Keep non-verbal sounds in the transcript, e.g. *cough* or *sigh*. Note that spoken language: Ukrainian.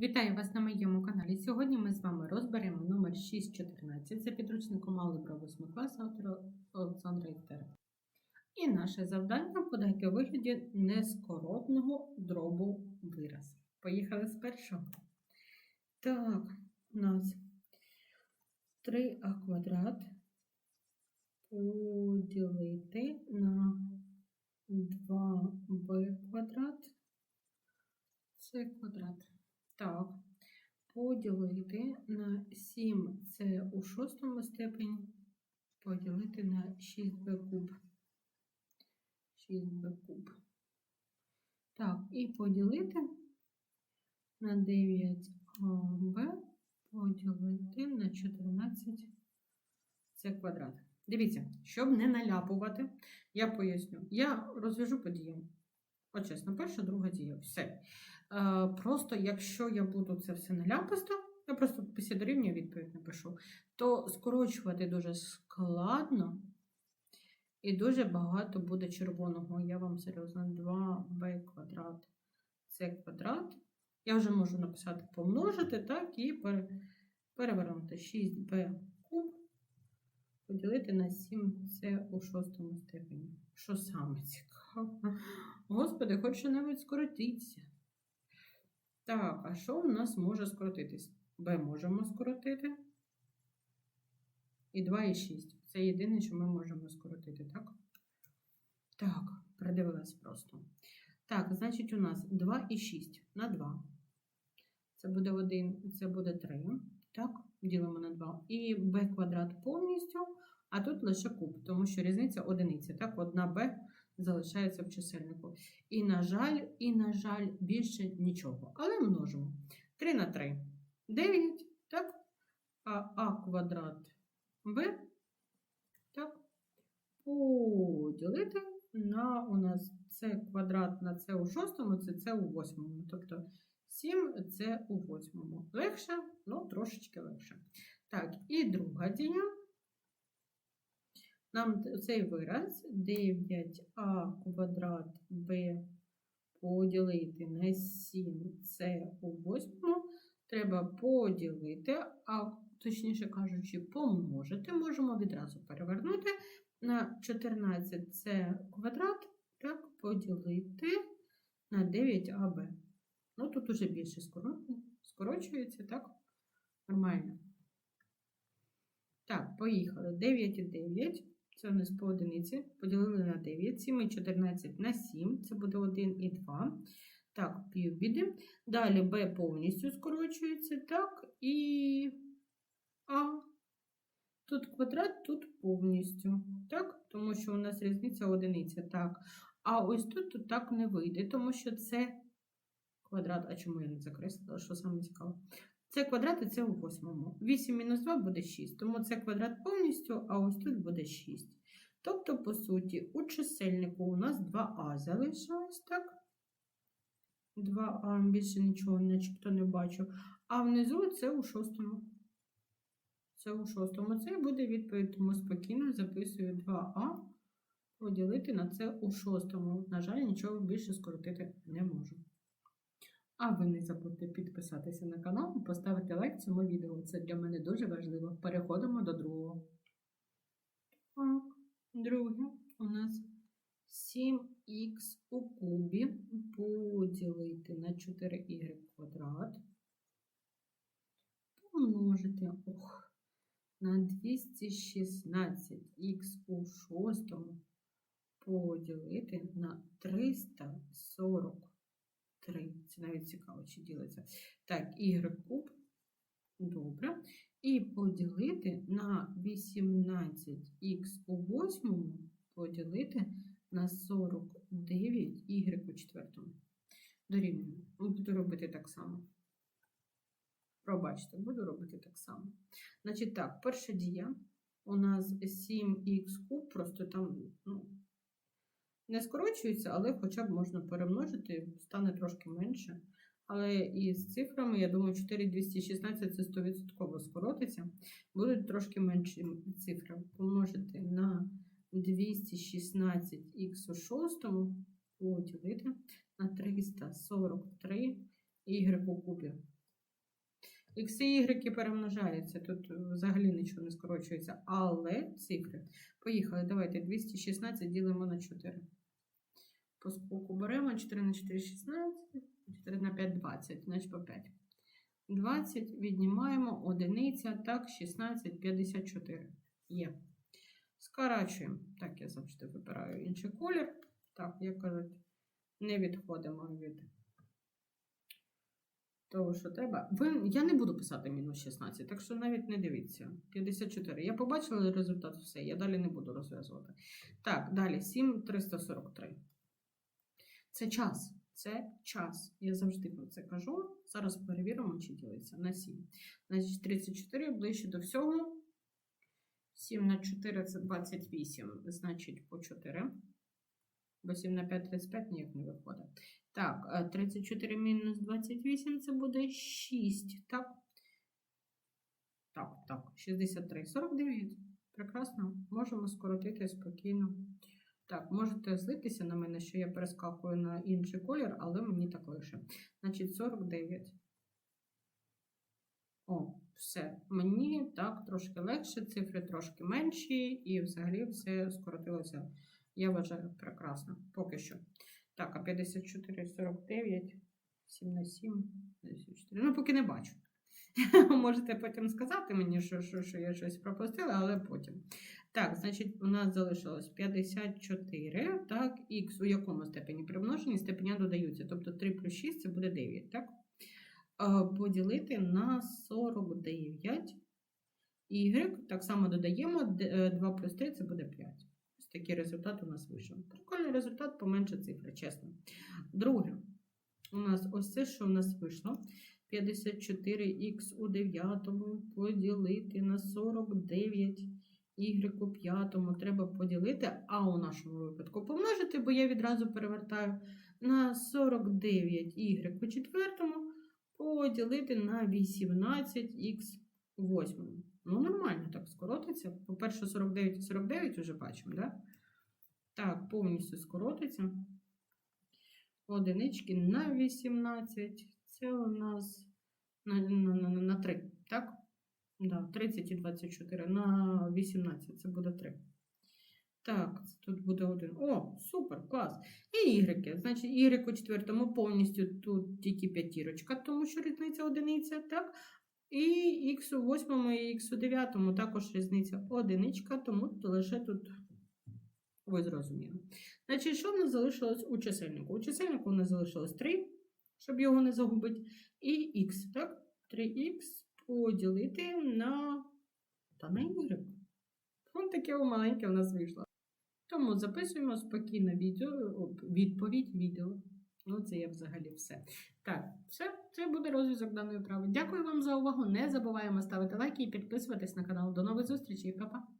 Вітаю вас на моєму каналі. Сьогодні ми з вами розберемо номер 614 за підручником Алgebra 8 класу автора Олександра Іктера. І наше завдання подати у вигляді нескоротного дробу вираз. Поїхали з першого. Так, у нас 3а квадрат поділити на 2b квадрат це квадрат. Так, поділити на 7 це у шостому степені, поділити на 6b куб. 6b куб. Так, і поділити на 9b, поділити на 14 це квадрат. Дивіться, щоб не наляпувати, я поясню. Я розв'яжу по діям. От чесно, перша, друга дія. Все. Е, Просто якщо я буду це все наляписто, я просто після дорівнює відповідь напишу, то скорочувати дуже складно і дуже багато буде червоного. Я вам серйозно 2b квадрат це квадрат. Я вже можу написати помножити, так, і перевернути 6b куб, поділити на 7 це у шостому степені. Що саме цікаво? Господи, хоч що-небудь скоротиться. Так, а що у нас може скоротитись? Б можемо скоротити. І 2 і 6. Це єдине, що ми можемо скоротити, так? Так, придивилась просто. Так, значить, у нас 2 і 6 на 2. Це буде 1, це буде 3. Так, ділимо на 2. І b квадрат повністю, а тут лише куб, тому що різниця одиниця. Так, одна b залишається в чисельнику. І, на жаль, і, на жаль, більше нічого. Але множимо. 3 на 3 9, так? А а квадрат b, так, поділити на у нас це квадрат на це у шостому, це це у восьмому. Тобто 7 це у восьмому. Легше, ну трошечки легше. Так, і друга дія. Нам цей вираз 9а квадрат b поділити на 7 це у восьмому. Треба поділити, а точніше кажучи, помножити. Можемо відразу перевернути на 14 це квадрат, так, поділити на 9аб. Ну, тут уже більше скорочується, так? Нормально. Так, поїхали. 9 і 9. Це у нас по одиниці. Поділили на 9. 7 і 14 на 7. Це буде 1 і 2. Так, півбіди. Далі b повністю скорочується. Так, і А. Тут квадрат, тут повністю. Так, тому що у нас різниця одиниця. Так. А ось тут, тут так не вийде, тому що це квадрат. А чому я не закреслила? Що саме цікаво? Це квадрат і це у восьмому. 8 мінус 2 буде 6. Тому це квадрат повністю, а ось тут буде 6. Тобто, по суті, у чисельнику у нас 2а залишилось, так? 2а, більше нічого начебто не бачу. А внизу це у шостому. Це у шостому. Це буде відповідь, тому спокійно записую 2а поділити на це у шостому. На жаль, нічого більше скоротити не можу. А ви не забудьте підписатися на канал і поставити лайк цьому відео. Це для мене дуже важливо. Переходимо до другого. Так, друге у нас 7х у кубі поділити на 4y квадрат. Помножити ох, на 216х у шостому поділити на 340. 3. Це навіть цікаво, чи ділиться. Так, y куб. Добре. І поділити на 18х у восьмому, поділити на 49 y у четвертому. Дорівнює. Буду робити так само. Пробачте, буду робити так само. Значить, так, перша дія. У нас 7х куб, просто там, ну, не скорочується, але хоча б можна перемножити, стане трошки менше. Але із цифрами, я думаю, 4216 це 100% скоротиться. Будуть трошки менші цифри. Помножити на 216х у шостому поділити на 343 y у кубі. Х і y перемножаються, тут взагалі нічого не скорочується, але цифри. Поїхали, давайте 216 ділимо на 4. По скоку беремо 4 на 4 16, 4 на 5 20, значить по 5. 20 віднімаємо одиниця, так, 16, 54. Є. Скорачуємо. Так, я завжди вибираю інший колір. Так, як кажуть, не відходимо від того, що треба. Ви, я не буду писати мінус 16, так що навіть не дивіться. 54. Я побачила результат, все. Я далі не буду розв'язувати. Так, далі 7 343. Це час. Це час. Я завжди про це кажу. Зараз перевіримо, чи ділиться на 7. Значить, 34 ближче до всього. 7 на 4 це 28, значить по 4. Бо 7 на 5 35 ніяк не виходить. Так, е, 34 мінус 28 це буде 6. Так. Так, так, 63, 49. Прекрасно. Можемо скоротити спокійно. Так, можете злитися на мене, що я перескакую на інший колір, але мені так лише. Значить, 49. О, все. Мені так трошки легше, цифри трошки менші, і взагалі все скоротилося. Я вважаю прекрасно. Поки що. Так, а 54, 49, 7 на 7, 54. Ну, поки не бачу. *laughs* Можете потім сказати мені, що, що, що я щось пропустила, але потім. Так, значить, у нас залишилось 54, так, х у якому степені примножені, степеня додаються. Тобто 3 плюс 6 це буде 9, так? Поділити на 49. Y, так само додаємо, е, 2 плюс 3 це буде 5. Ось такий результат у нас вийшов. Прикольний результат, поменше цифри, чесно. Друге, у нас ось це, що у нас вийшло. 54х у 9 поділити на 49 y у 5 треба поділити, а у нашому випадку помножити, бо я відразу перевертаю на 49 y у 4 поділити на 18х у 8. Ну, нормально так скоротиться. По-перше, 49 і 49 вже бачимо, да? Так, повністю скоротиться. Одинички на 18. Це у нас на, на, на, на 3, так? Да, 30 і 24 на 18, це буде 3. Так, тут буде 1. О, супер, клас. І y. Значить, y у четвертому повністю тут тільки п'ятірочка, тому що різниця одиниця, так? І х у восьмому і х у дев'ятому також різниця одиничка, тому лише тут ви зрозуміли. Значить, що в нас залишилось у чисельнику? У чисельнику у нас залишилось 3, щоб його не загубити, і х, так? 3х поділити на та на y. Таке маленьке у нас вийшло. Тому записуємо спокійно відео, відповідь відео. Ну, це є взагалі все. Так, все, це буде розв'язок даної вправи. Дякую вам за увагу. Не забуваємо ставити лайки і підписуватись на канал. До нових зустрічей, Па-па!